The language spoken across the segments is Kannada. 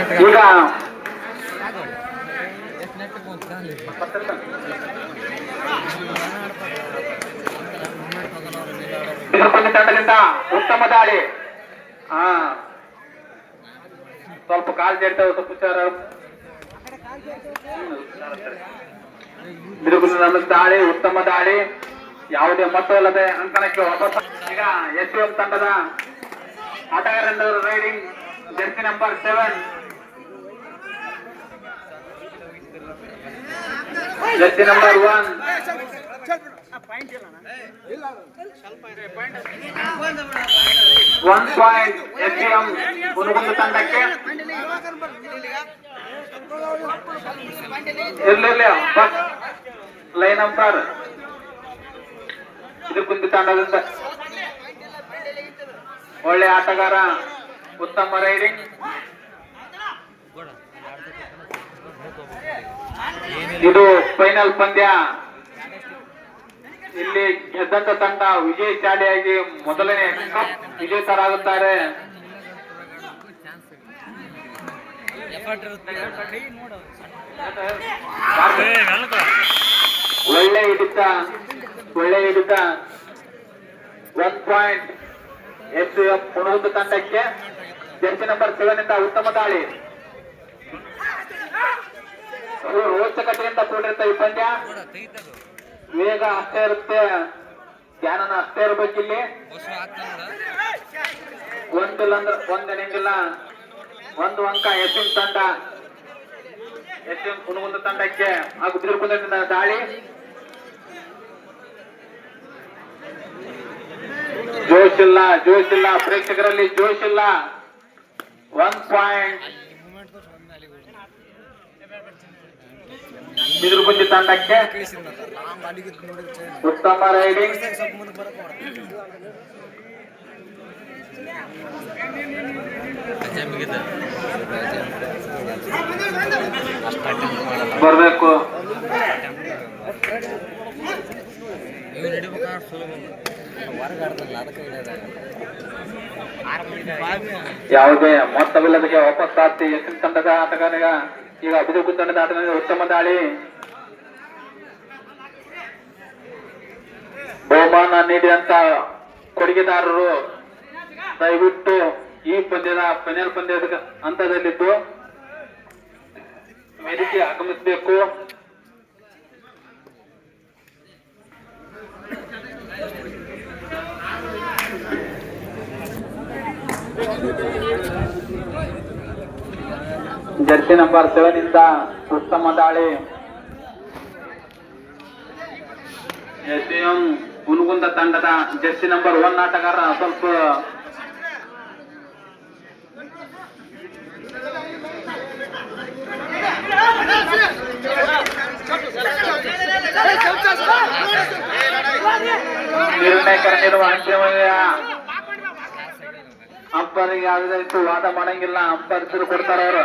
ಈಗ ತಿರುಪತಿ ತಂಡದಿಂದ ಉತ್ತಮ ದಾಳಿ ಹಾ ಸ್ವಲ್ಪ ಕಾಲ್ ಜಡ್ತಾವ ಸ್ವಲ್ಪ ಹುಷಾರ ತಿರುಪತಿ ತಂಡದ ದಾಳಿ ಉತ್ತಮ ದಾಳಿ ಯಾವುದೇ ಮೊತ್ತವಿಲ್ಲದೆ ಅಂಕಣಕ್ಕೆ ವಾಪಸ್ ಈಗ ಎಸ್ ತಂಡದ ಆಟಗಾರರಿಂದ raiding jersey number seven jersey number one one point S M Hungund ತಂಡಕ್ಕೆ. ಇರ್ಲಿರ್ಲಿ ಬಸ್ ಲೈನ್ ನಂಬರ್ ಇದು ಕುಂದಿ ತಂಡದಿಂದ. ಒಳ್ಳೆ ಆಟಗಾರ, ಉತ್ತಮ ರೈಡಿಂಗ್ ಇದು ಫೈನಲ್ ಪಂದ್ಯ. ಇಲ್ಲಿ ಗೆದ್ದಂತ ತಂಡ ವಿಜಯಶಾಲಿಯಾಗಿ ಮೊದಲನೇ ಕಪ್ ವಿಜೇತರಾಗುತ್ತಾರೆ. ಒಳ್ಳೆ ಹಿಡಿತ ಒಳ್ಳೆ ಹಿಡಿತ. ಒನ್ ಪಾಯಿಂಟ್ ಎಸ್ ಎಫ್ ಒಂದು ತಂಡಕ್ಕೆ. ಜರ್ಸಿ ನಂಬರ್ ಸೆವೆನ್ ಇಂದ ಉತ್ತಮ ದಾಳಿ. ರೋಚಕತೆಯಿಂದ ಕೂಡಿರುತ್ತೆ ಈ ಪಂದ್ಯ. ವೇಗ ಅಷ್ಟೇ ಇರುತ್ತೆ. ಧ್ಯಾನನ ಅಷ್ಟೇ ಇರ್ಬೇಕು ಇಲ್ಲಿ. ಒಂದಿಲ್ಲ ಅಂದ್ರೆ ಒಂದ್ ನಿಂಗಿಲ್ಲ ಒಂದು ಅಂಕ ಎಸ್ಎಂ ತಂಡ. ಎಸ್ಎಂ ಕುಣಗುಂದ ತಂಡಕ್ಕೆ ಹಾಗೂ ತಿರುಪುರದಿಂದ ದಾಳಿ. ಜೋಶ್ ಇಲ್ಲ ಜೋಶ್ ಇಲ್ಲ. ಪ್ರೇಕ್ಷಕರಲ್ಲಿ ಜೋಶ್ ಇಲ್ಲ. ಒನ್ ಪಾಯಿಂಟ್ ತಿರುಪತಿ ತಂಡಕ್ಕೆ ಉತ್ತಮ ರೈಡಿಂಗ್. ಬರ್ಬೇಕು. ಯಾವುದೇ ಮೊತ್ತವಿಲ್ಲದಕ್ಕೆ ವಾಪಸ್ ಆತಿ ಎಸ್ಎಂ ತಂಡದ ಆಟಗಾರಗ ಈಗ ಅಭಿದೂಕು ತಂಡದ ಆಟಗಾರ ಉತ್ತಮ ದಾಳಿ. ಬಹುಮಾನ ನೀಡಿದಂತ ಕೊಡುಗೆದಾರರು ದಯವಿಟ್ಟು ಈ ಪಂದ್ಯದ ಫೈನಲ್ ಪಂದ್ಯದ ಹಂತದಲ್ಲಿದ್ದು ವೇದಿಕೆ ಆಗಮಿಸಬೇಕು. ಜರ್ಸಿ ನಂಬರ್ ಸೆವೆನ್ ಇಂದ ಉತ್ತಮ ದಾಳಿ. ಎಸ್ಎಂ ಹುನಗುಂದ ತಂಡದ ಜರ್ಸಿ ನಂಬರ್ ಒನ್ ಆಟಗಾರ ಸ್ವಲ್ಪ ನೀಡುವ ಅಂತಿಮ ಅಂಪರ್ಗೆ ಯಾವ್ದಾಯ್ತು ವಾದ ಮಾಡಂಗಿಲ್ಲ, ಅಂಪರ್ ಹೆಸರು ಕೊಡ್ತಾರ ಅವರು.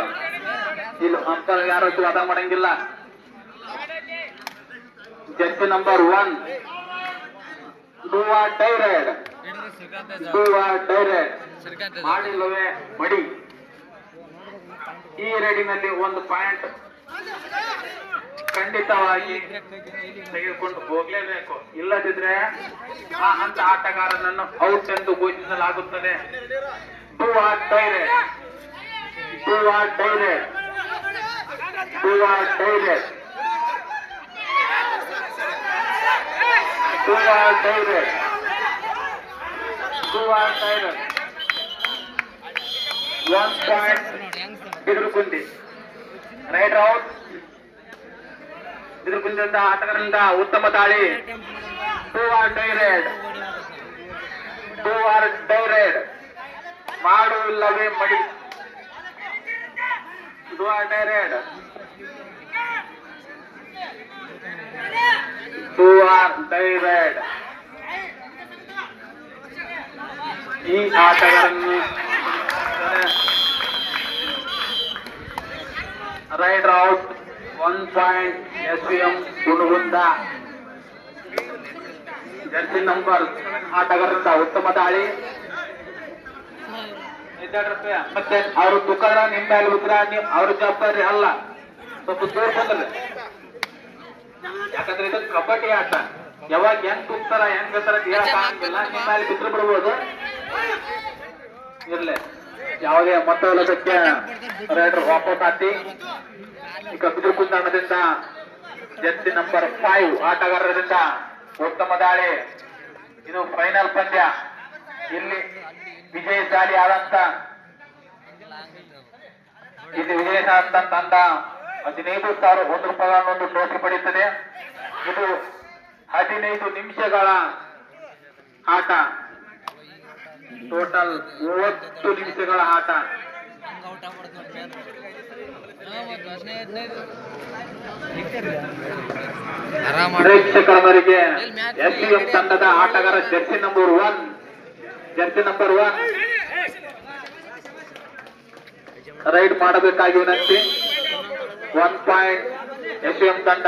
ಇಲ್ಲಿ ಅಂಪರ್ ಯಾರು ವಾದ ಮಾಡಂಗಿಲ್ಲ. Judge number one. Do or die raid. Do or die raid. ಮಾಡಿಲ್ಲವೇ ಮಡಿ. ಈ ರೆಡಿನಲ್ಲಿ ಒಂದು ಪಾಯಿಂಟ್. ಖಂಡಿತವಾಗಿ ತೆಗೆದುಕೊಂಡು ಹೋಗ್ಲೇಬೇಕು. ಇಲ್ಲದಿದ್ರೆ ಆ ಹಂತ ಆಟಗಾರನನ್ನು ಔಟ್ ಎಂದು ಘೋಷಿಸಲಾಗುತ್ತದೆ. Do or die raid do or die raid do or die raid do or die raid do or die raid one point Bidirukundi right out ಬಿದಿರುಕುಂದಿಯಿಂದ ಆಟಗಾರರಿಂದ ಉತ್ತಮ ತಾಳಿ. Do or die raid do or die raid ಮಾಡು. ಇಲ್ಲವೇ ಮಡಿ do or die raid do or die raid ಈ ಆಟಗಾರನ್ನು raid out. One point S M Gunagunda jersey number ಆಟಗಾರರಿಂದ ಉತ್ತಮ ದಾಳಿ. ಮತ್ತೆ ಅವ್ರು ತುಕದ್ರ ನಿಮ್ ಮೇಲೆ ಉತ್ತರ ನೀವು ಅವ್ರ ಜವಾಬ್ದಾರಿ ಅಲ್ಲ. ಸ್ವಲ್ಪ ದೂರ ಬಂದ್ರೆ ಯಾಕಂದ್ರೆ ಇದು ಕಬಡ್ಡಿ ಆಟ. ಯಾವಾಗ ಹೆಂಗ್ ತುಕ್ತಾರ ಹೆಂಗ್ ಬೇತಾರ ಹೇಳಕ್ ಆಗಂಗಿಲ್ಲ. ನಿಮ್ಮ ಮೇಲೆ ಬಿದ್ರು ಬಿಡ್ಬೋದು. ಇರ್ಲಿ. ಯಾವುದೇ ಮೊತ್ತವಿಲ್ಲದಕ್ಕೆ ರೈಡರ್ ವಾಪಸ್ ಹಾಕಿ ಈಗ ಬಿದ್ರು ಕುಂದಾಣದಿಂದ ಜರ್ಸಿ ನಂಬರ್ ಫೈವ್ ಆಟಗಾರರಿಂದ ಉತ್ತಮ ದಾಳಿ. ಇದು ಫೈನಲ್ ಪಂದ್ಯ. ಇಲ್ಲಿ ವಿಜಯಶಾಲಿ ಆದಂತ ಇಲ್ಲಿ ವಿಜಯ ತಂಡ ಹದಿನೈದು ಸಾವಿರ ಒಂದು ರೂಪಾಯಿಗಳನ್ನು ಒಂದು ಟ್ರೋಫಿ ಪಡೆಯುತ್ತದೆ. ಇದು ಹದಿನೈದು ನಿಮಿಷಗಳ ಆಟ. ಟೋಟಲ್ ಮೂವತ್ತು ನಿಮಿಷಗಳ ಆಟ. ಪ್ರೇಕ್ಷಕರವರಿಗೆ ಎಸ್ ಎಂ ತಂಡದ ಆಟಗಾರ jersey number one. Jersey number one. Raid ಮಾಡಬೇಕಾಗಿ ವಿನಂತಿ. ಒನ್ ಪಾಯಿಂಟ್ ಎಸ್ ಎಂ ತಂಡ.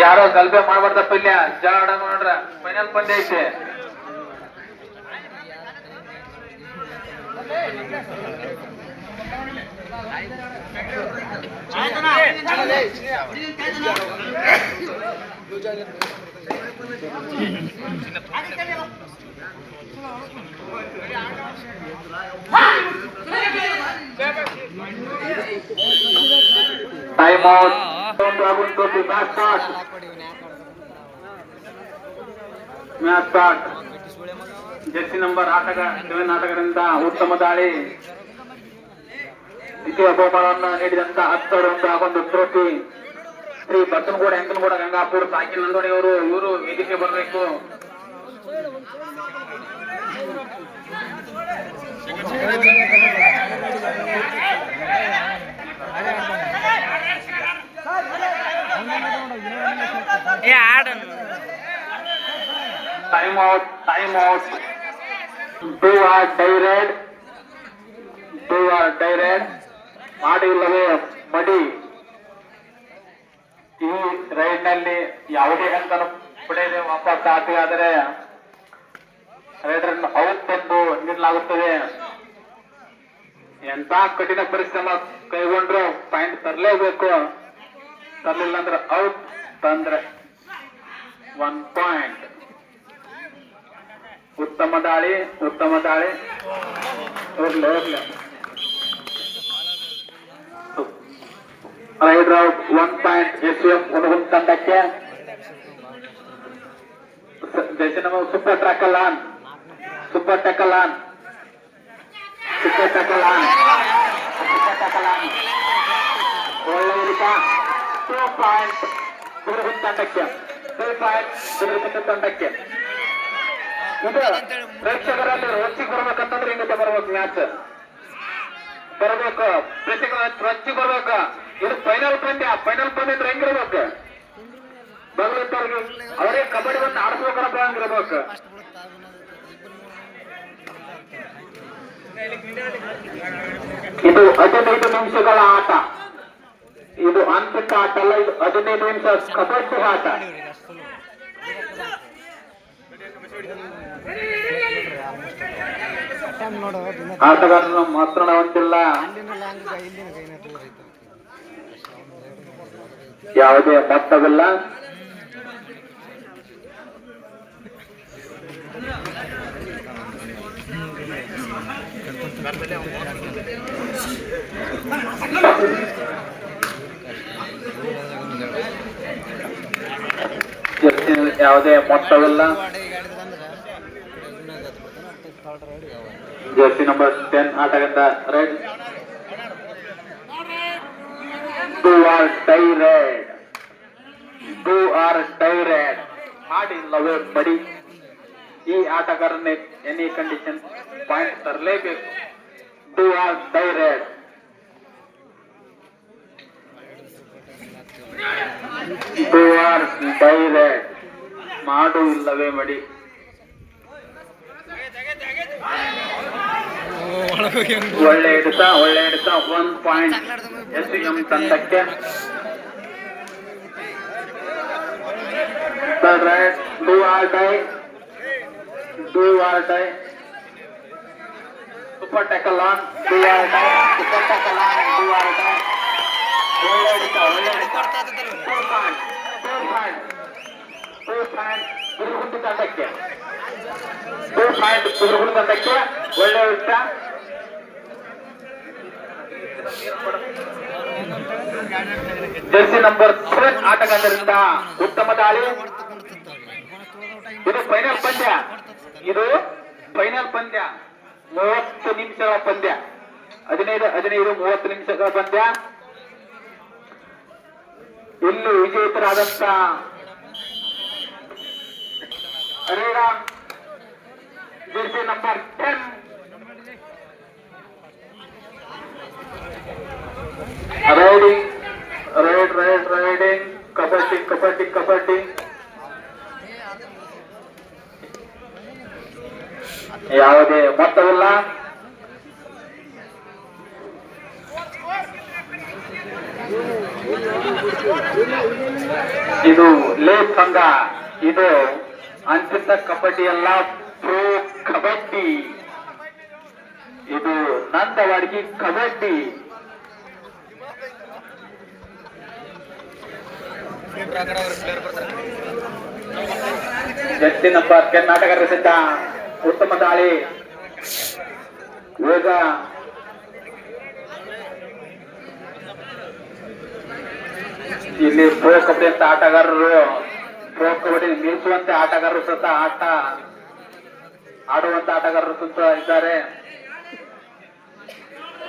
ಯಾರೋ ಗಲ್ಬೆ ಮಾಡ್ಬಾರ್ದಪ್ಪ ಇಲ್ಲ. ಜಾಡ ಮಾಡ್ರ. ಫೈನಲ್ ಪಂದ್ಯ ಐತೆ time out start jersey number ಆಟಗ seven ಆಟಗಾರರಿಂದ ಉತ್ತಮ ದಾಳಿ. ದ್ವಿತೀಯ ಬಹುಮಾನವನ್ನು ನೀಡಿದಂತ ಹತ್ತೆರಡು ಒಂದು ಟ್ರೋಫಿ ಶ್ರೀ ಬಸನಗೌಡ ಎಂಕನಗೌಡ ಗಂಗಾಪುರ, ಸಾಕಿ ನಂದೋಡಿ ಅವರು ಇವರು ವೇದಿಕೆ ಬರಬೇಕು. ಏ ಆಡನು time out time out do or die raid do or die raid ಮಾಡಿಲ್ಲವೇ? ಮಡಿ. ಈ ರೈಡ್ನಲ್ಲಿ ಯಾವುದೇ ಅಂಕನು ಪಡೆಯದೆ ವಾಪಸ್ ಆದರೆ ರೈಡರ್ ಔಟ್ ಎಂದು ನೀಡಲಾಗುತ್ತದೆ. ಎಂತ ಕಠಿಣ ಪರಿಶ್ರಮ ಕೈಗೊಂಡ್ರು ಪಾಯಿಂಟ್ ತರಲೇಬೇಕು. ತರಲಿಲ್ಲ ಅಂದ್ರೆ ಔಟ್ ತಂದ್ರೆ ಒನ್ ಪಾಯಿಂಟ್ ಉತ್ತಮ ದಾಳಿ ಉತ್ತಮ ದಾಳಿ ಇರ್ಲಿ ಇರ್ಲಿ raid out one point S M Hungund ತಂಡಕ್ಕೆ ಜಯಸಿನಮ super tackle on super tackle on super tackle on super tackle on ಒಳ್ಳೆ ಹಿಡಿತ ಟೂ ಪಾಯಿಂಟ್ ಹುಣಗುನ್ ತಂಡಕ್ಕೆ ಟೂ ಪಾಯಿಂಟ್ ಹುಣಗುನ್ ತಂಡಕ್ಕೆ ಇದು ಪ್ರೇಕ್ಷಕರಲ್ಲಿ ರೊಚ್ಚಿಗೆ ಬರ್ಬೇಕಂತಂದ್ರೆ ಹಿಂಗತೆ ಬರ್ಬೇಕು ಮ್ಯಾಚ್ ಬರ್ಬೇಕು ಪ್ರೇಕ್ಷಕರ ರೊಚ್ಚಿಗೆ ಬರ್ಬೇಕು ಇದು ಫೈನಲ್ ಪಂದ್ಯ ಫೈನಲ್ ಪಂದ್ಯ ಅಂದ್ರೆ ಹೆಂಗಿರ್ಬೇಕು ಬಗ್ಲತ್ತವ್ರಿಗೆ ಅವರೇ ಕಬಡ್ಡಿ ಬಂದು ಆಡ್ಸ್ಬೇಕಪ್ಪ ಹಂಗಿರ್ಬೇಕು ಇದು ಹದಿನೈದು ನಿಮಿಷಗಳ ಆಟ. ಇದು ಆಂತರಿಕ ಆಟ ಅಲ್ಲ ಇದು ಹದಿನೈದು ನಿಮಿಷ ಕಬಡ್ಡಿ ಆಟ. ಮಾತ್ರ ಮಾತನಾಡುವಂತಿಲ್ಲ ಯಾವುದೇ ಮೊತ್ತವಿಲ್ಲ ಜರ್ಸಿನಲ್ಲಿ ಯಾವುದೇ ಮೊತ್ತವಿಲ್ಲ. ಜರ್ಸಿ ನಂಬರ್ ಟೆನ್ ಆಟಗಾರ raid. Do or die raid. Do or die raid. ಮಾಡಿಲ್ಲವೇ ಬಡಿ ಈ ಆಟಗಾರನೇ any condition point ತರಲೇಬೇಕು. Do or die raid. Do or die raid. ಮಾಡು ಇಲ್ಲವೇ ಮಡಿ. ಒಳ್ಳೆ ಹಿಡಿತ ಒಳ್ಳೆ ಹಿಡಿತ ಒನ್ ಪಾಯಿಂಟ್ ಎಸ್ ಎಂ ತಂಡಕ್ಕೆ do or die do or die super tackle on do or die super tackle on do or die ಒಳ್ಳೆ ಹಿಡಿತ ಒಳ್ಳೆ ಹಿಡಿತ. Two point two point two point ಕುದುರುಗುಂಡಿ ತಂಡಕ್ಕೆ ಹಿಡಿತ ಜರ್ಸಿ ನಂಬರ್ ಸೆವೆನ್ ಆಟಗಾರರಿಂದ ಉತ್ತಮ ದಾಳಿ. ಇದು ಫೈನಲ್ ಪಂದ್ಯ. ಇದು ಫೈನಲ್ ಪಂದ್ಯ. ಮೂವತ್ತು ನಿಮಿಷಗಳ ಪಂದ್ಯ. ಹದಿನೈದು ಹದಿನೈದು, ಮೂವತ್ತು ನಿಮಿಷಗಳ ಪಂದ್ಯ. ಇಲ್ಲಿ ವಿಜೇತರಾದಂತ Hariram jersey number ten. Raiding raid raid raiding kabaddi kabaddi kabaddi. ಯಾವುದೇ ಮೊತ್ತವಿಲ್ಲ. ಇದು ಲೇ ಸಂಘ. ಇದು ಅಂಚಿತ ಕಬಡ್ಡಿ ಅಲ್ಲ ಪ್ರೋ ಕಬಡ್ಡಿ. ಇದು ನಂದವಾಡಿಗೆ ಕಬಡ್ಡಿ. ಜಟ್ಟಿ ನಂಬರ್ ಕರ್ನಾಟಕ ಪ್ರಸಿದ್ಧ ಉತ್ತಮ ದಾಳಿ. ವೇಗ. ಇಲ್ಲಿ ಪ್ರೋ ಕಬಡ್ಡಿ ಅಂತ ಆಟಗಾರರು ಪ್ರೋ ಕಬಡ್ಡಿ ನಿಲ್ಲಿಸುವಂತೆ ಆಟಗಾರರು ಸಹಿತ ಆಟ ಆಡುವಂತ ಆಟಗಾರರು ಸಹಿತ ಇದ್ದಾರೆ.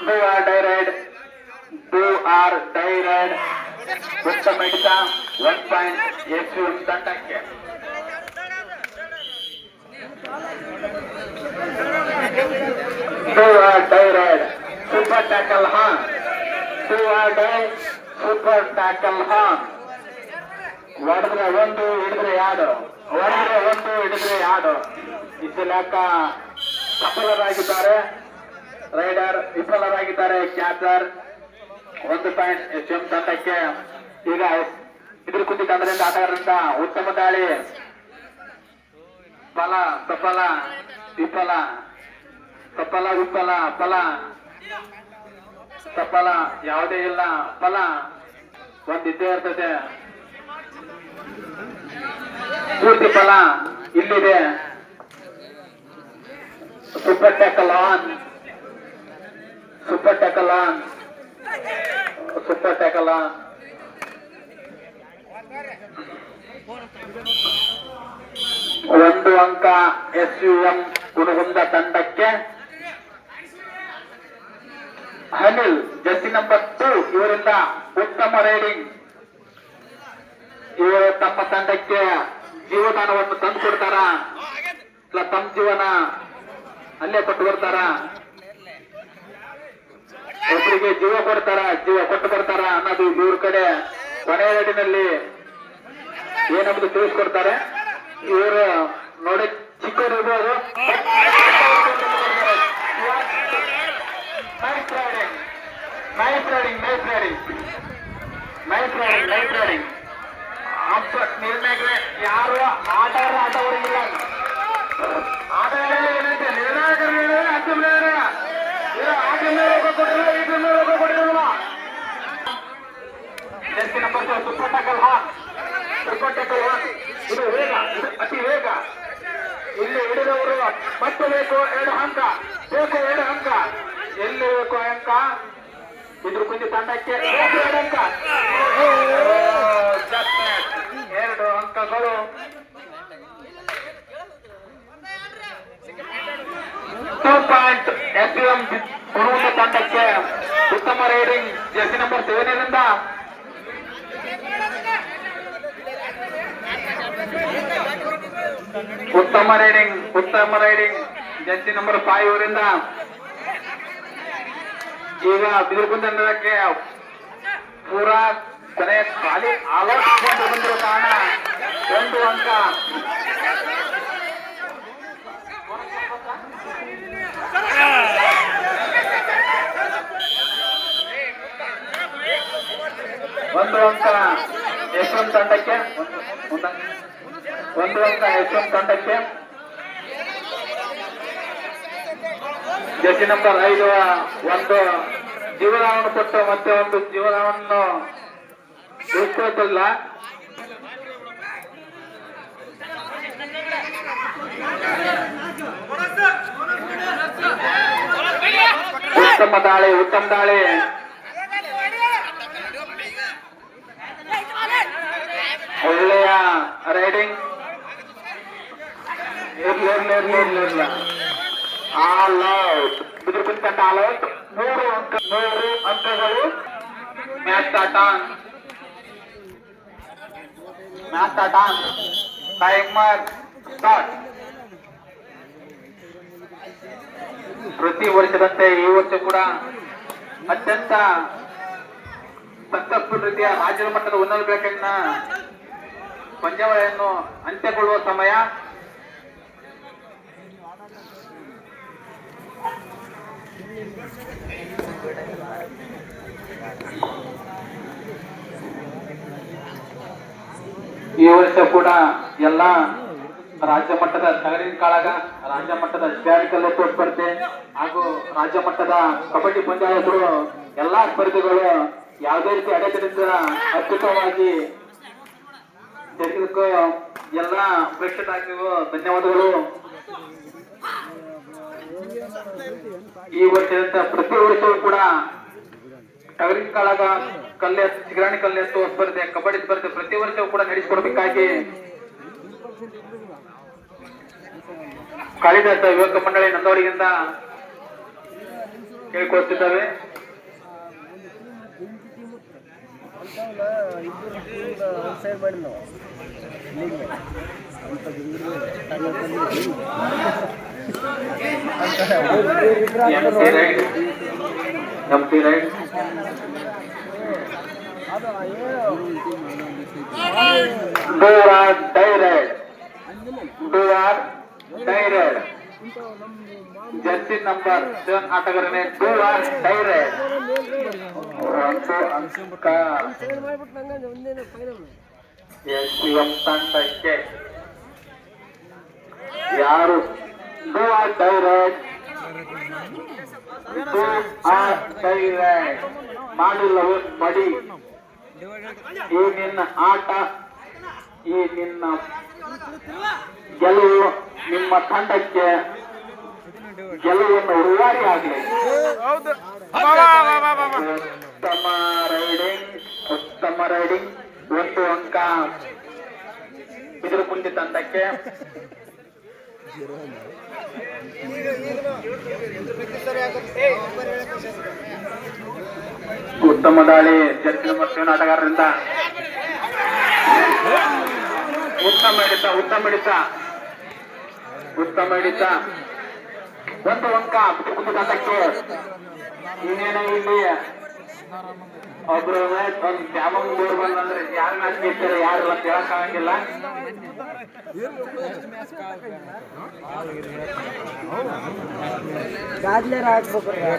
Do or die raid do or die raid, ಉತ್ತಮ ಹಿಡಿತ ಒನ್ ಪಾಯಿಂಟ್ ಎಷ್ಟು ತಂಡಕ್ಕೆ. Do or die raid super tackle on. Do or die super tackle on. ಹೊಡೆದ್ರೆ ಒಂದು ಹಿಡಿದ್ರೆ ಎರಡು ಹೊಡೆದ್ರೆ ಒಂದು ಹಿಡಿದ್ರೆ ಎರಡು ಇಷ್ಟಲಾಕ ಸಫಲರಾಗಿದ್ದಾರೆ. ರೈಡರ್ ವಿಫಲರಾಗಿದ್ದಾರೆ. ಕ್ಯಾಚರ್ ಒಂದು ಪಾಯಿಂಟ್ ಎಚ್ ಎಂ ತಂಡಕ್ಕೆ ಈಗ ಇದ್ರ ಕುಂದಿ ತಂಡದಿಂದ ಆಟಗಾರರಿಂದ ಉತ್ತಮ ದಾಳಿ. ಫಲ, ಸಫಲ, ವಿಫಲ ಸಫಲ, ವಿಫಲ, ಫಲ. ಸಫಲ ಯಾವುದೇ ಇಲ್ಲ, ಫಲ. ಒಂದಿದ್ದೇ ಇರ್ತದೆ. ಪೂರ್ತಿ ಫಲ ಇಲ್ಲಿದೆ. Super tackle on super super tackle on ಒಂದು ಅಂಕ ಎಸ್ ಯು ಎಂ ಗುಣಗುಂದ ತಂಡಕ್ಕೆ. ಅನಿಲ್, ಜರ್ಸಿ ನಂಬರ್ ಟೂ ಇವರಿಂದ ಉತ್ತಮ ರೈಡಿಂಗ್. ಇವರು ತಮ್ಮ ತಂಡಕ್ಕೆ ಜೀವದಾನವನ್ನು ತಂದು ಕೊಡ್ತಾರ. ತಮ್ಮ ಜೀವನ ಅಲ್ಲೇ ಕೊಟ್ಟು ಬರ್ತಾರ. ಒಬ್ಬರಿಗೆ ಜೀವ ಕೊಡ್ತಾರ, ಜೀವ ಕೊಟ್ಟು ಬರ್ತಾರ ಅನ್ನೋದು ಇವ್ರ ಕಡೆ ಕೊನೆಯಡಿನಲ್ಲಿ ಏನಂದು ತಿಳಿಸ್ಕೊಡ್ತಾರೆ. ಇವರು ನೋಡಿ, ಚಿಕ್ಕವರು ಇರ್ಬೋದು. Nice raiding night raiding night raiding night nice raiding ಯಾರು ಆಟ ಆಟ ಇಲ್ಲ ಆಟ ಏನಂತೆ ನಿರ್ಣಾಯಕರು ಹೇಳಿದ್ರೆ ಅಂತಿಮ ನಿರ್ಣಯ ಇದು ಆ ಟೀಮ್ ರೋಗ ಕೊಟ್ಟಿಲ್ಲ ಈ ಟೀಮ್ ಕೊಟ್ಟಿರಲ್ಲ ಜರ್ಸಿ ನಂಬರ್ ಸೂಪರ್ ಕಲ್ಹ. ಹಾನ್ ಕಲ್ಹ. ಇದು ವೇಗ, ಇದು ಅತಿ ವೇಗ. ಇಲ್ಲಿ ಹಿಡಿದವರು ಮತ್ತೆ ಬೇಕು, ಎರಡು ಅಂಕ. ಬೇಕು, ಎರಡು ಅಂಕ. ಎಲ್ಲಿ ಬೇಕು ಅಂಕ? ಇದ್ರ ಕುಂದಿ ತಂಡಕ್ಕೆ ಬೇಕು, ಎರಡು ಅಂಕ. ಅಂಕಗಳು ಟೂ ಪಾಯಿಂಟ್ ಎಸ್ ತಂಡಕ್ಕೆ ಉತ್ತಮ ರೈಡಿಂಗ್ ಜರ್ಸಿ ನಂಬರ್ ಸೆವೆನ್ ಇಂದ ಉತ್ತಮ ರೈಡಿಂಗ್ ಉತ್ತಮ ರೈಡಿಂಗ್ ಜರ್ಸಿ ನಂಬರ್ ಫೈವ್ ಅವರಿಂದ. ಈಗ ಬಿದಿರುಗುಂದ ಪೂರಾ ಖಾಲಿ ಆಲೋಚನೆ ಬಂದಿರೋ ಕಾರಣ ಒಂದು ಅಂಕ. ಒಂದು ಅಂಕ. ಯಶವಂತ್ ತಂಡಕ್ಕೆ. ಒಂದು- ಅಂಕ- ಯಶವಂತ್ ತಂಡಕ್ಕೆ. ಜೆಸಿ ನಂಬರ್ ಐದು ಒಂದು. ಜೀವನವನ್ನು ಕೊಟ್ಟು ಮತ್ತೆ ಒಂದು ಜೀವನವನ್ನು ಉಳಿಸ್ಕೊಳ್ತಿಲ್ಲ ಉತ್ತಮ ದಾಳಿ ಉತ್ತಮ ದಾಳಿ ಒಳ್ಳೆಯ ರೈಡಿಂಗ್ ಇರ್ಲಿ ಇರ್ಲಿ ಇರ್ಲಿ ಇರ್ಲಿ ಇರ್ಲಿ ಆಲ್ ಔಟ್ ಇದ್ರ ಬಿಟ್ಟಂತ ಆಲ್ ಔಟ್ ಮೂರು ಅಂಕ ಮೂರು ಅಂಕಗಳು match start on match start on timer start ಪ್ರತಿ ವರ್ಷದಂತೆ ಈ ವರ್ಷ ಕೂಡ ಅತ್ಯಂತ ಸಕ್ಸಸ್ಫುಲ್ ರೀತಿಯ ರಾಜ್ಯ ಮಟ್ಟದ ಉನ್ನತ ಬ್ರೇಕಿಂಗ್ನ ಪಂದ್ಯಾವಳಿಯನ್ನು ಅಂತ್ಯಗೊಳ್ಳುವ ಸಮಯ. ಈ ವರ್ಷ ಕೂಡ ಎಲ್ಲ ರಾಜ್ಯ ಮಟ್ಟದ ತಗಡಿನ ಕಾಳಗ, ರಾಜ್ಯ ಮಟ್ಟದ ಸ್ಟ್ಯಾಟಿಕಲ್ ಸ್ಪರ್ಧೆ ಹಾಗೂ ರಾಜ್ಯ ಮಟ್ಟದ ಕಬಡ್ಡಿ ಪಂದ್ಯಾವಳಿಗಳು ಎಲ್ಲಾ ಸ್ಪರ್ಧೆಗಳು ಯಾವುದೇ ರೀತಿ ಅಡೆತಡೆಯಿಂದ ಅತ್ಯುತ್ತಮವಾಗಿ ಜರುಗಿದಕ್ಕೂ ಎಲ್ಲ ಪ್ರೇಕ್ಷಕರಾಗಿರುವ ಧನ್ಯವಾದಗಳು. ಈ ವರ್ಷದಂತ ಪ್ರತಿ ವರ್ಷವೂ ಕೂಡ ಟಗರಿನ ಕಾಳಗ ಕಲ್ಲೆ ಚಿಗರಾಣಿ ಕಲ್ಲೆ ಸ್ಪರ್ಧೆ, ಕಬಡ್ಡಿ ಸ್ಪರ್ಧೆ ಪ್ರತಿ ವರ್ಷವೂ ಕೂಡ ನಡೆಸಿಕೊಡ್ಬೇಕಾಗಿ ಕಾಳಿದಾಸ ಯುವಕ ಮಂಡಳಿ ನಂದವರಿಗಿಂತ ಕೇಳಿಕೊಳ್ತಿದ್ದಾವೆ ಡೈರೆಕ್ಟ್ ಮಾಡಿ ನಾವು M C raid M C raid do or die raid do or die raid jersey number seven ಆಟಗಾರನೇ do or die raid ಒಂದು ಅಂಕ. ಎಸ್ ಎಂ ತಂಡಕ್ಕೆ ಯಾರು do or die raid do or die raid ಮಾಡಿಲ್ಲವೇ ಮಡಿ. ಈ ನಿನ್ನ ಆಟ, ಈ ನಿನ್ನ ಗೆಲುವು ನಿಮ್ಮ ತಂಡಕ್ಕೆ ಗೆಲುವನ್ನು ಉರುವಾರಿ ಆಗಲಿ. ಉತ್ತಮ ರೈಡಿಂಗ್ ಉತ್ತಮ ರೈಡಿಂಗ್ ಒಂದು ಅಂಕ. ಇದ್ರ ಮುಂದೆ ತಂಡಕ್ಕೆ. ಉತ್ತಮ ದಾಳಿ ಜರ್ಸಿ ಮತ್ತು ಆಟಗಾರರಿಂದ ಉತ್ತಮ ಹಿಡಿತ ಉತ್ತಮ ಹಿಡಿತ ಉತ್ತಮ ಹಿಡಿತ ಒಂದು ಅಂಕ ಕುಟುಂಬ ತಂಡಕ್ಕೆ ಇನ್ನೇನ ಇಲ್ಲಿ? ಒಬ್ರು ಒಂದು ಶ್ಯಾಮಂಗ್ ಬೋರ್ ಬಂದ್ರೆ ಯಾರು ಮ್ಯಾಚ್ ಗೆಲ್ತಾರೆ ಯಾರು ಅಂತ ಹೇಳಕ್ ಆಗಂಗಿಲ್ಲ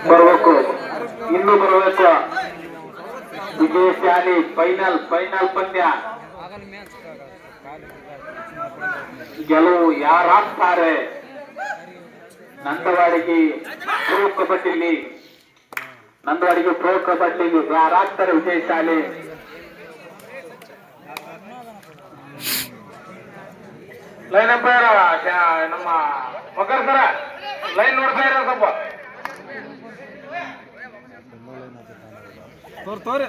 ಬರ್ಬೇಕು. ಇನ್ನು ಬರ್ಬೇಕು. ವಿಜಯ ಶಾಲಿ ಫೈನಲ್ ಫೈನಲ್ ಪಂದ್ಯ. ಗೆಲುವು ಯಾರಾಗ್ತಾರೆ? ನಂದವಾಡಿಗೆ ಪ್ರೋ ಕಬಡ್ಡಿಲಿ ನಂದವಾಡಿಗೆ ಪ್ರೋ ಕಬಡ್ಡಿಲಿ ಯಾರಾಗ್ತಾರೆ ವಿಜಯಶಾಲಿ ಲೈನ್ ಅಂಪೈರ್ ನಮ್ಮ ಮಕರ್ ಸರ ಲೈನ್ ನೋಡ್ತಾ ಇರೋ ಸ್ವಲ್ಪ. ತೋರ್ ತೋರಿ.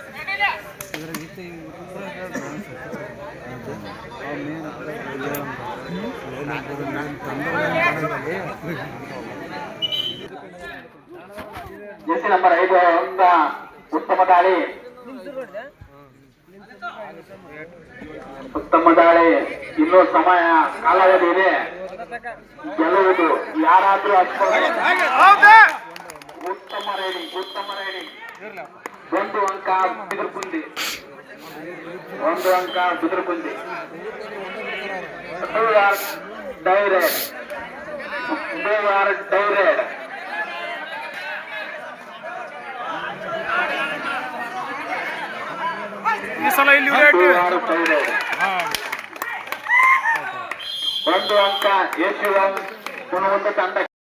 ಜೆಸಿ ನಂಬರ್ ಐದು ಒಂದ ಉತ್ತಮ ದಾಳಿ ಉತ್ತಮ ದಾಳಿ ಇನ್ನೂ ಸಮಯ ಕಾಲಾವಧಿ ಇದೆ ಗೆಲ್ಲುವುದು ಯಾರಾದ್ರೂ ಹಚ್ಕೊಂಡು ಉತ್ತಮ ರೈಡಿಂಗ್ ಉತ್ತಮ ರೈಡಿಂಗ್ ಒಂದು ಅಂಕ ಬಿದಿರುಪುಂದಿ ಒಂದು ಅಂಕ Bidirupundi do or die raid do or die raid ಈ ಸಲ ಇಲ್ಲಿ ಟೂ ಆರ್ ಡೈರೆಡ್ ಒಂದು ಅಂಕ ಯಶವಂತ್ ಗುಣವಂತ ತಂಡ